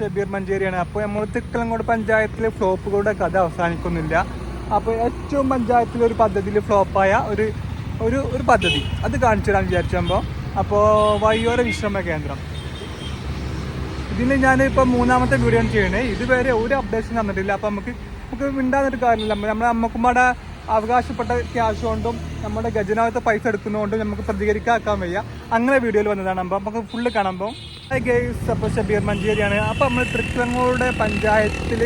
ഷബീർ മഞ്ചേരിയാണ്. അപ്പോൾ നമ്മൾ തിക്കലങ്കോട് പഞ്ചായത്തിലെ ഫ്ലോപ്പുകളുടെ കഥ അവസാനിക്കുന്നില്ല. അപ്പോൾ ഏറ്റവും പഞ്ചായത്തിലെ ഒരു പദ്ധതിയിൽ ഫ്ലോപ്പായ ഒരു ഒരു ഒരു പദ്ധതി. അത് കാണിച്ചു തരാൻ വിചാരിച്ചപ്പോൾ അപ്പോൾ വയ്യോര വിശ്രമ കേന്ദ്രം. ഇതിന് ഞാനിപ്പോൾ മൂന്നാമത്തെ വീഡിയോ ചെയ്യണേ ഇതുവരെ ഒരു അപ്ഡേഷൻ തന്നിട്ടില്ല. അപ്പോൾ നമുക്ക് നമുക്ക് മിണ്ടാന്നൊരു കാര്യമില്ല. നമ്മുടെ അമ്മക്കുമ്മയുടെ അവകാശപ്പെട്ട ക്യാഷ് കൊണ്ടും നമ്മുടെ ഖജനാവത്തെ പൈസ എടുക്കുന്നതുകൊണ്ടും നമുക്ക് പ്രതികരിക്കാക്കാൻ വയ്യ. അങ്ങനെ വീഡിയോയിൽ വന്നതാണ്. അപ്പം നമുക്ക് ഫുള്ള് കാണുമ്പോൾ ഗെയ്സ് അപ്പോൾ ഷബീർ മഞ്ചേരിയാണ്. അപ്പോൾ നമ്മൾ തൃക്കങ്ങോട് പഞ്ചായത്തിൽ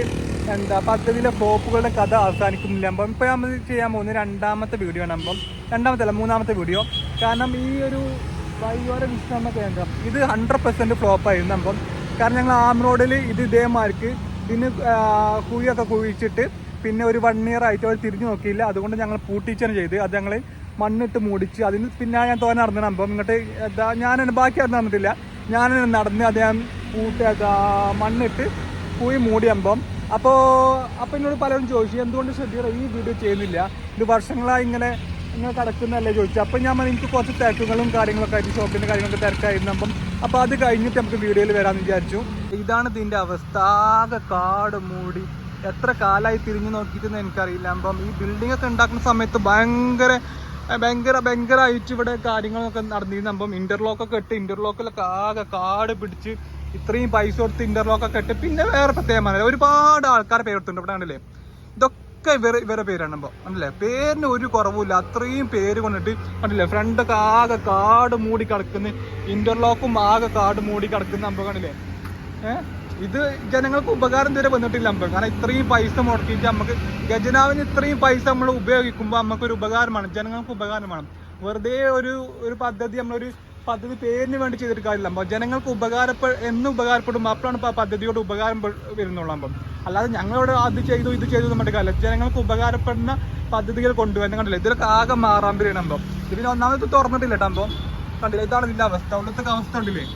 എന്താ പദ്ധതിയിലെ ഫ്ലോപ്പുകളുടെ കഥ അവസാനിക്കുന്നില്ല. അപ്പം ഇപ്പം നമ്മൾ ചെയ്യാൻ പോകുന്ന രണ്ടാമത്തെ വീഡിയോ ആണ്. അപ്പം രണ്ടാമത്തെ അല്ല മൂന്നാമത്തെ വീഡിയോ. കാരണം ഈ ഒരു വൈകോര വിശ്രമ കേന്ദ്രം ഇത് ഹൺഡ്രഡ് പെർസെന്റ് ഫ്ലോപ്പ് ആയിരുന്നു. അപ്പം കാരണം ഞങ്ങൾ ആം റോഡിൽ ഇത് ഇതേമാർക്ക് ഇതിന് കുഴിയൊക്കെ കുഴിച്ചിട്ട് പിന്നെ ഒരു വൺ ഇയർ ആയിട്ട് അവർ തിരിഞ്ഞു നോക്കിയില്ല. അതുകൊണ്ട് ഞങ്ങൾ പൂട്ടിച്ചാണ് ചെയ്ത് അത് ഞങ്ങൾ മണ്ണിട്ട് മൂടിച്ച് അതിന് പിന്നെ ഞാൻ തോന്നെ അപ്പം ഇങ്ങോട്ട് എന്താ ഞാൻ ബാക്കി അറിഞ്ഞിട്ടില്ല ഞാൻ നടന്ന് അദ്ദേഹം എന്താ മണ്ണിട്ട് പോയി മൂടിയമ്പം അപ്പോൾ അപ്പോൾ എന്നോട് പലരും ചോദിച്ചു എന്തുകൊണ്ട് ശ്രദ്ധിക്കുക ഈ വീഡിയോ ചെയ്യുന്നില്ല. ഇത് വർഷങ്ങളായി ഇങ്ങനെ ഇങ്ങനെ കിടക്കുന്നതല്ലേ ചോദിച്ചു അപ്പം ഞാൻ എനിക്ക് കുറച്ച് തിരക്കുകളും കാര്യങ്ങളൊക്കെ ആയിട്ട് ഷോപ്പിന്റെ കാര്യങ്ങളൊക്കെ തിരക്കായിരുന്നു അപ്പം അപ്പോൾ അത് കഴിഞ്ഞിട്ട് നമുക്ക് വീഡിയോയിൽ വരാമെന്ന് വിചാരിച്ചു. ഇതാണ് ഇതിന്റെ അവസ്ഥ. ആകെ കാട് മൂടി. എത്ര കാലമായി തിരിഞ്ഞു നോക്കിയിട്ടെന്ന് എനിക്കറിയില്ല. അപ്പം ഈ ബിൽഡിംഗ് ഒക്കെ ഉണ്ടാക്കുന്ന സമയത്ത് ഭയങ്കര ഭയങ്കര ഭയങ്കരമായിട്ട് ഇവിടെ കാര്യങ്ങളൊക്കെ നടന്നിരുന്നു. അപ്പം ഇന്റർലോക്കൊക്കെ ഇട്ട് ഇന്റർലോക്കിലൊക്കെ ആകെ കാട് പിടിച്ച് ഇത്രയും പൈസ കൊടുത്ത് ഇന്റർലോക്കൊക്കെ ഇട്ട്. പിന്നെ വേറെ പ്രത്യേകമാണ് ഒരുപാട് ആൾക്കാരെ പേരെടുത്തുണ്ട് ഇവിടെ ആണല്ലേ ഇതൊക്കെ ഇവരെ ഇവരെ പേരാണ് ഇപ്പോൾ കണ്ടില്ലേ? പേരിന് ഒരു കുറവുമില്ല. അത്രയും പേര് കൊണ്ടിട്ട് കണ്ടില്ലേ? ഫ്രണ്ടൊക്കെ ആകെ കാട് മൂടി കിടക്കുന്ന ഇന്റർലോക്കും ആകെ കാട് മൂടി കിടക്കുന്ന സംഭവം കണ്ടില്ലേ? ഏഹ് ഇത് ജനങ്ങൾക്ക് ഉപകാരം ഇതുവരെ വന്നിട്ടില്ല നമുക്ക് കാരണം ഇത്രയും പൈസ മുടക്കിയിട്ട് നമുക്ക് ഖജനാവിന് ഇത്രയും പൈസ നമ്മൾ ഉപയോഗിക്കുമ്പോൾ നമുക്കൊരു ഉപകാരമാണ് ജനങ്ങൾക്ക് ഉപകാരമാണ് വെറുതെ ഒരു ഒരു പദ്ധതി നമ്മളൊരു പദ്ധതി പേരിന് വേണ്ടി ചെയ്തിട്ട് കാര്യമില്ല അപ്പോൾ ജനങ്ങൾക്ക് ഉപകാരപ്പെ എന്ന് ഉപകാരപ്പെടും. അപ്പോഴാണ് ഇപ്പോൾ ആ പദ്ധതിയോട് ഉപകാരം വരുന്നുള്ളൂ അപ്പം അല്ലാതെ ഞങ്ങളോട് അത് ചെയ്തു ഇത് ചെയ്തു നമ്മുടെ കാര്യമില്ല. ജനങ്ങൾക്ക് ഉപകാരപ്പെടുന്ന പദ്ധതികൾ കൊണ്ടുവരുന്ന കണ്ടില്ല? ഇതിലൊക്കെ ആകെ മാറാമ്പരിയാണ് അപ്പം ഇതിന് ഒന്നാമത് തുറന്നിട്ടില്ല കേട്ടോ അപ്പം കണ്ടില്ല? ഇതാണ് ഇതിന്റെ അവസ്ഥ. ഒന്നത്തെ അവസ്ഥ ഉണ്ടല്ലേ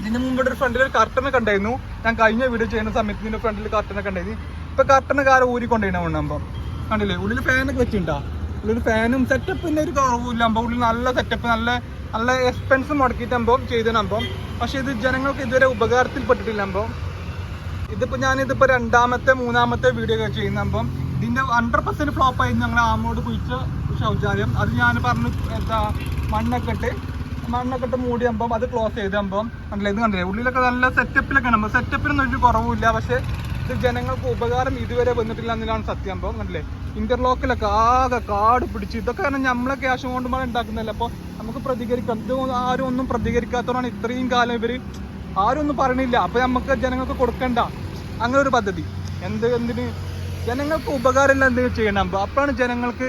ഇതിന് മുമ്പ് ഒരു ഫ്രണ്ടിൽ ഒരു കർട്ടനൊക്കെ കണ്ടായിരുന്നു ഞാൻ കഴിഞ്ഞ വീഡിയോ ചെയ്യുന്ന സമയത്ത് ഇതിന്റെ ഫ്രണ്ടിൽ കർട്ടനൊക്കെ ഇപ്പൊ കർട്ടന കാര ഊരി ഊരിക്കൊണ്ടേനെ ഉണ്ടാകുമ്പോൾ കണ്ടില്ലേ? ഉള്ളിൽ ഫാനൊക്കെ വെച്ചിട്ടുണ്ടാ? ഉള്ളിൽ ഫാനും സെറ്റപ്പിന്റെ ഒരു കുറവില്ല അമ്പം. ഉള്ളിൽ നല്ല സെറ്റപ്പ് നല്ല നല്ല എക്സ്പെൻസ് മുടക്കിയിട്ടാകുമ്പോൾ ചെയ്തതാകുമ്പോൾ പക്ഷെ ഇത് ജനങ്ങൾക്ക് ഇതുവരെ ഉപകാരത്തിൽപ്പെട്ടിട്ടില്ല അമ്പോ. ഇതിപ്പോ ഞാൻ ഇതിപ്പോ രണ്ടാമത്തെ മൂന്നാമത്തെ വീഡിയോ ഒക്കെ ചെയ്യുന്നപ്പം ഇതിന്റെ ഹൺഡ്രഡ് പെർസെന്റ് ഫ്ലോപ്പായിരുന്നു ഞങ്ങൾ ആമോട് കുഴിച്ച ശൗചാലയം. അത് ഞാൻ പറഞ്ഞു എന്താ മണ്ണൊക്കെ ഇട്ട് മണ്ണൊക്കെ ഇട്ട് മൂടിയമ്പം അത് ക്ലോസ് ചെയ്തമ്പം കണ്ടില്ലേ? ഇത് കണ്ടില്ലേ? ഉള്ളിലൊക്കെ നല്ല സെറ്റപ്പിലൊക്കെ നമ്മൾ സെറ്റപ്പിനൊന്നും ഒരു കുറവുമില്ല. പക്ഷേ ഇത് ജനങ്ങൾക്ക് ഉപകാരം ഇതുവരെ വന്നിട്ടില്ല എന്നുള്ളതാണ് സത്യം. അപ്പം കണ്ടില്ലേ? ഇന്റർലോക്കിലൊക്കെ ആകെ കാട് പിടിച്ച്. ഇതൊക്കെ കാരണം നമ്മളെ ക്യാഷ് കൊണ്ട് മഴ ഉണ്ടാക്കുന്നതല്ല അപ്പോൾ നമുക്ക് പ്രതികരിക്കാം. ഇത് ആരും ഒന്നും പ്രതികരിക്കാത്തവരാണ് ഇത്രയും കാലം ഇവർ. ആരും ഒന്നും പറയണില്ല. അപ്പോൾ നമുക്ക് ജനങ്ങൾക്ക് കൊടുക്കണ്ട. അങ്ങനെ ഒരു പദ്ധതി. എന്ത് എന്തിന്? ജനങ്ങൾക്ക് ഉപകാരമില്ല എന്തെങ്കിലും ചെയ്യണം? അപ്പോഴാണ് ജനങ്ങൾക്ക്